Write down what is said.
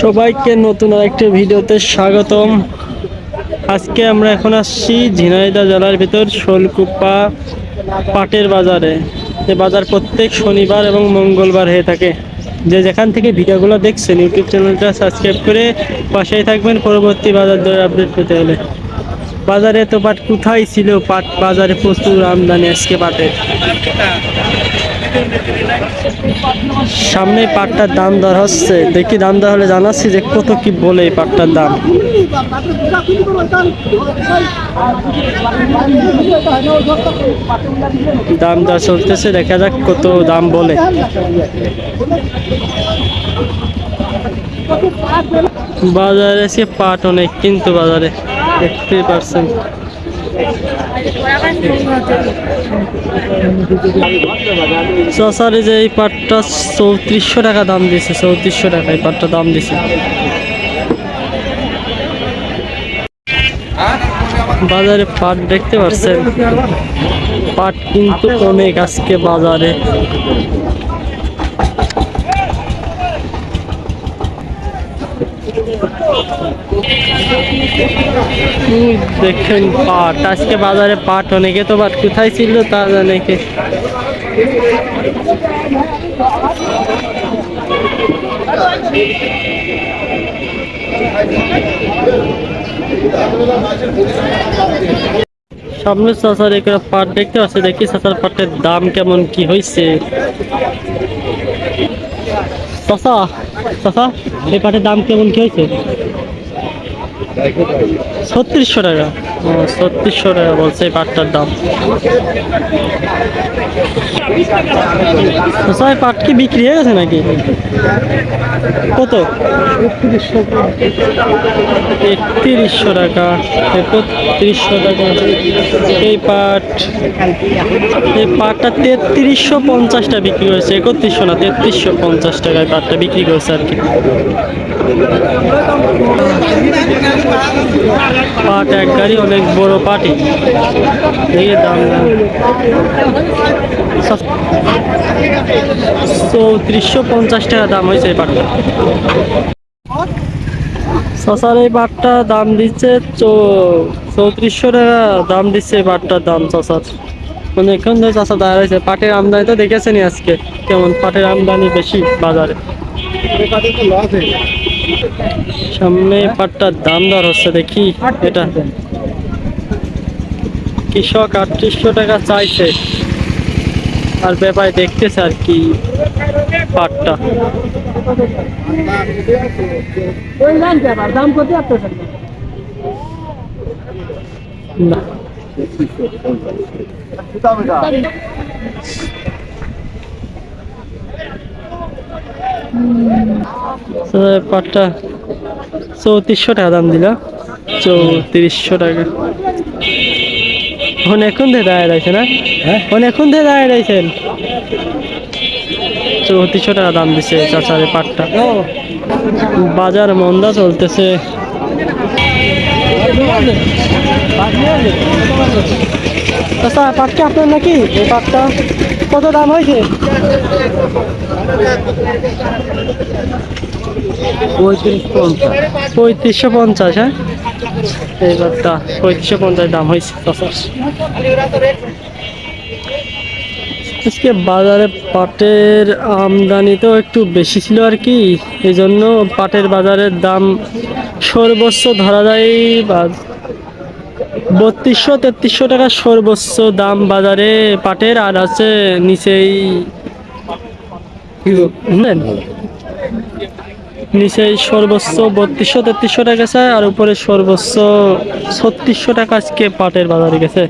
সবাইকে নতুন আরেকটি ভিডিওতে স্বাগতম। আজকে আমরা এখন আসছি ঝিনাইদা জেলার ভিতর শোলকুপা পাটের বাজারে। যে বাজার প্রত্যেক শনিবার এবং মঙ্গলবার হয়ে থাকে। যে যেখান থেকে ভিডিওগুলো দেখছেন, ইউটিউব চ্যানেলটা সাবস্ক্রাইব করে পাশেই থাকবেন। পরবর্তী বাজার দরে আপডেট পেতে হলে। বাজারে তো পাট কোথায় ছিল? পাট বাজারে প্রচুর আমদানি আজকে পাটের। সামনে পাটটার দাম দর হচ্ছে। দেখি দাম দর হলে জানাচ্ছি যে কত কি বলে এই পাটটার দাম। দাম দর চলতেছে, দেখা যাক কত দাম বলে। বাজারে সে পাট অনেক, কিন্তু বাজারে দেখতেই পারছেন চসারে যে এই পাটটা চৌত্রিশশো টাকা দাম দিছে, চৌত্রিশশো টাকা এই পাটটা দাম দিছে। বাজারে পাট দেখতে পাচ্ছেন। পাট কিন্তু অনেক আজকে বাজারে। দেখেন পাট। আজকে বাজারে পাট অনেকে তো পাট কোথায় ছিল তা জানে সামনে চাষার একটা পাট দেখতে পাচ্ছি, দেখি চাষার পাটের দাম কেমন কি হয়েছে চাষা চাষা এই পাটের দাম কেমন কি হয়েছে? ছত্রিশশো টাকা। ও, ছত্রিশশো টাকা বলছে এই পাটটার দাম। চাষা পাট কি বিক্রি হয়ে গেছে নাকি? কত? একত্রিশশো টাকা। একত্রিশশো টাকা। এই পাট, এই পাটটা তেত্রিশশো পঞ্চাশটা বিক্রি হয়েছে। একত্রিশশো না, তেত্রিশশো পঞ্চাশ টাকায় পাটটা বিক্রি করেছে আর কি। পাট এক গাড়ি, অনেক বড় পাটি। দেখে দাম চৌত্রিশশো পঞ্চাশ টাকা দাম হয়েছে এই পাটটা। শশার এই পাটটা দাম দিচ্ছে চৌত্রিশশো টাকা দাম দিচ্ছে এই পাটটার দাম শশার। মানে এখন ধরে চাষা দাঁড়া রয়েছে। পাটের আমদানি তো দেখেছেনি আজকে কেমন? পাটের আমদানি বেশি বাজারে। সামনে পাটটার দাম দর হচ্ছে দেখি, এটা। কৃষক আটত্রিশশো টাকা চাইছে। আর ব্যাপারে দেখতেছে আর কি পাটটা। পাটটা চৌত্রিশশো টাকা দাম দিল। চৌত্রিশশো টাকা। এখন এখন দিয়ে দাঁড়িয়ে রয়েছে না এখন এখন দিয়ে দাঁড়িয়ে রয়েছেন। চৌত্রিশশো টাকা দাম দিছে চাচারে পাটটা। বাজার মন্দা চলতেছে। পাটটা আপনার নাকি? এই পাটটা কত দাম হয়েছে? পঁয়ত্রিশশো পঞ্চাশ। হ্যাঁ? এইবারটা পঁয়ত্রিশশো পঞ্চাশ দাম হয়েছে আজকে বাজারে পাটের আমদানি তো একটু বেশি ছিল আর কি এই জন্য পাটের বাজারের দাম সর্বোচ্চ ধরা যায় বা বত্রিশশো তেত্রিশশো টাকা সর্বোচ্চ দাম বাজারে পাটের আর আছে নিচেই নিচেই সর্বোচ্চ বত্রিশশো তেত্রিশশো টাকা গেছে, আর উপরে সর্বোচ্চ ছত্রিশশো টাকা আজকে পাটের বাজারে গেছে।